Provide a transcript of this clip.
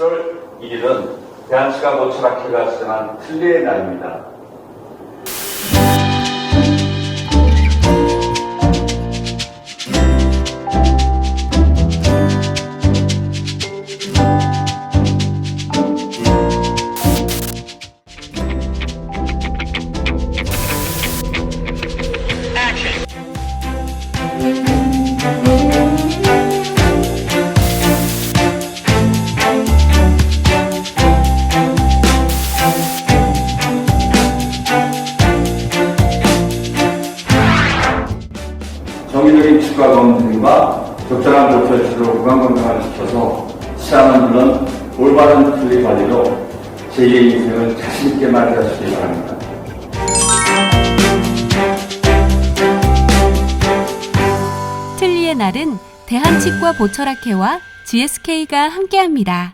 7월 1일은 대한치과 모철학회가 시정한 틀리의 날입니다. 정기적인 치과 검진과 적절한 보철치로 건강건강을 지켜서 치아는 물론 올바른 틀리 관리로 제2의 인생을 자신있게 맞이하시기 바랍니다. 틀리의 날은 대한치과 보철학회와 GSK가 함께합니다.